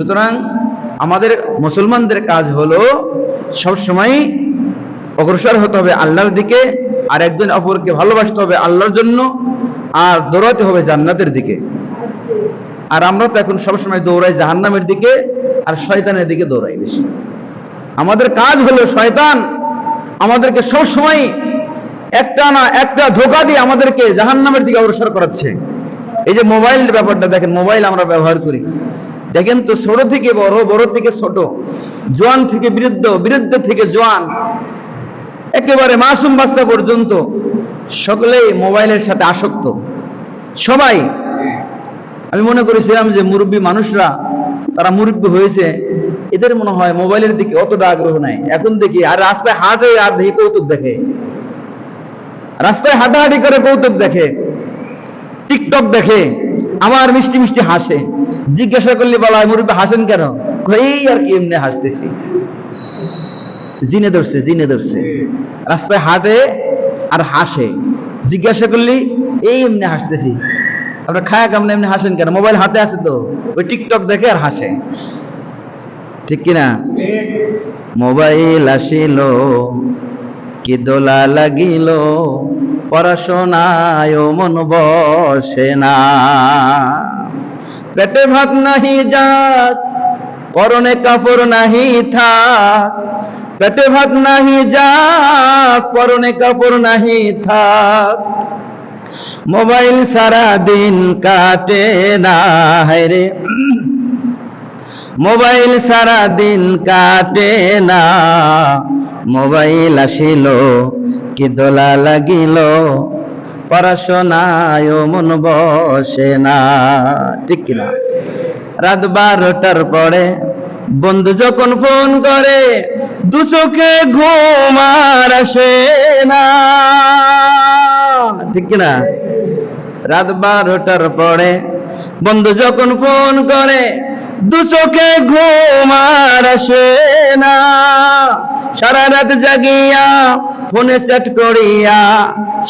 সুতরাং আমাদের মুসলমানদের কাজ হলো সবসময় অগ্রসর হতে হবে আল্লাহর দিকে, আর একজন অপরকে ভালোবাসতে হবে আল্লাহর জন্য, আর দৌড়াতে হবে জান্নাতের দিকে। আর আমরা তো এখন সবসময় দৌড়াই জাহান্নামের দিকে, আর শয়তানের দিকে দৌড়াই বেশি। আমাদের কাজ হলো শয়তান আমাদেরকে সবসময় একটা না একটা ধোকা দিয়ে আমাদেরকে জাহান্নামের দিকে অগ্রসর করাচ্ছে। এই যে মোবাইল ব্যাপারটা দেখেন, মোবাইল আমরা ব্যবহার করি। দেখেন তো ছোট থেকে বড় বড় থেকে ছোট, জোয়ান থেকে বৃদ্ধ বৃদ্ধ থেকে জোয়ান, একেবারে মাসুম বাচ্চা পর্যন্ত সকলেই মোবাইলের সাথে আসক্ত। সবাই, আমি মনে করেছিলাম যে মুরব্বী মানুষরা, তারা মুরব্বী হয়েছে, এদের মনে হয় মোবাইলের দিকে অতটা আগ্রহ নাই। এখন দেখি, আর রাস্তায় হাঁটে আর দেখি কৌতুক দেখে। রাস্তায় হাঁটাহাঁটি করে কৌতুক দেখে, টিকটক দেখে আমার মিষ্টি মিষ্টি হাসে। জিজ্ঞাসা করলে বলা হয়, মুরব্বী, হাসেন কেন? এই আর কি, এমনি হাসতেছি। জিনে ধরছে জিনে ধরছে। রাস্তায় হাঁটে আর হাসে। জিজ্ঞাসা করলি, এই এমনি হাসতেছি। আপনার খায়া কামনে এমনি হাসেন কেন? মোবাইল হাতে আছে তো। ওই টিকটক দেখে আর হাসে। ঠিক কিনা? মোবাইল আসিল কি দোলা লাগিল পড়াশোনায় মন বসে না। পেটে ভাত নাহি যাক পরনে কাপড় নাহি থাক। পেটে ভাত নাহি যাক পরনে কাপড় নাহি থাক। মোবাইল সারা দিন কাটে না রে। মোবাইল সারা দিন কাটে না, মোবাইল আসিল, কি দোলা লাগিল। পড়াশোনায় মন বসে না। ঠিক কিনা? রাত বারোটার পরে বন্ধু যখন ফোন করে, দু চোখে ঘুম আর আসে না। ঠিক কিনা? রাত বারোটার পরে বন্ধু যখন ফোন করে, দু চোখে ঘুম আর আসে না। সারা রাত জাগিয়া ফোনে সেট করিয়া,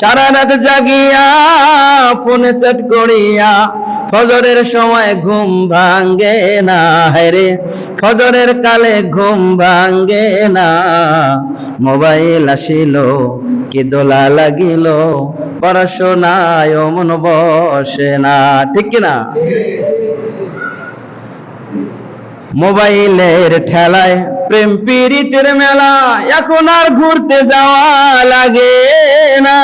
সারা রাত জাগিয়া, ফোনে সেট করিয়া, ফজরের সময় ঘুম ভাঙ্গে না রে, ফজরের কালে ঘুম ভাঙ্গে না। মোবাইল আসিল, কি দোলা লাগিল, পড়াশোনায় মন বসে না, ঠিক কিনা? মোবাইলের ঠেলায় প্রেম পীড়িতের মেলা, এখন আর ঘুরতে যাওয়া লাগে না।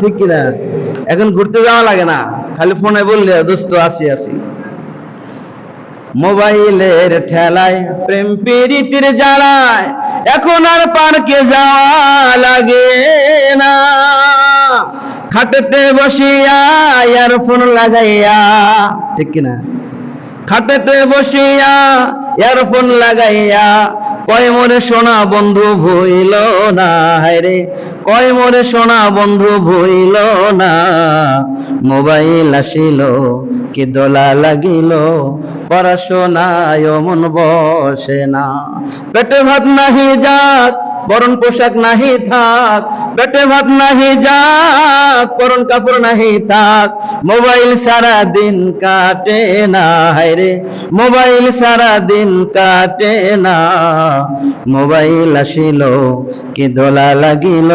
ঠিক কিনা এখন ঘুরতে যাওয়া লাগে না। খালি ফোনে বললে, দোস্ত, আসি আসি। মোবাইলের ঠেলায় প্রেম পীড়িতের জ্বালায়, এখন আর পার্কে যাওয়া লাগে না। খাটেতে বসিয়া ইয়ারফোন লাগাইয়া, ঠিক কিনা খাটেতে বসিয়া ইয়ারফোন লাগাইয়া, কয় মোরে সোনা বন্ধু ভইল না? হায়রে কয় মোরে সোনা বন্ধু ভইল না? মোবাইল আসিল, কি দোলা লাগিল? পড়াশোনায় মন বসে না। পেটে ভাত নাহি যাক বরণ পোশাক নাহি থাক পেটে ভাত নাহি যাক, পরন কাপড় নাহি থাক। মোবাইল সারা দিন কাটে না হায়রে মোবাইল সারা দিন কাটে না। মোবাইল আসিল, কি দোলা লাগিল,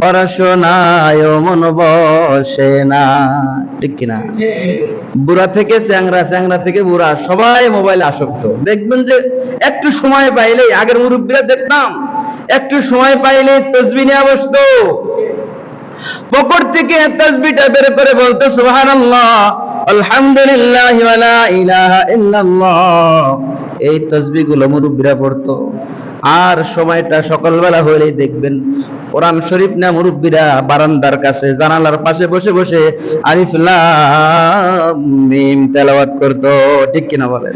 পড়াশোনায় মন বসে না। ঠিক কিনা? বুড়া থেকে চ্যাংরা চ্যাংরা থেকে বুড়া, সবাই মোবাইল আসক্ত। দেখবেন যে একটু সময় পাইলেই আগের মুরব্বীরা দেখতাম একটু সময় পাইলে তসবি নিয়ে বসতো। পকর থেকে তসবিটা বের করে বলতো, সুবহানাল্লাহ, আলহামদুলিল্লাহ পড়তো। আর সময়টা সকালবেলা হলেই দেখবেন, কোরআন শরীফ না মুরব্বীরা বারান্দার কাছে জানালার পাশে বসে বসে লাম মিম তেলাওয়াত করতো। ঠিক কিনা বলেন?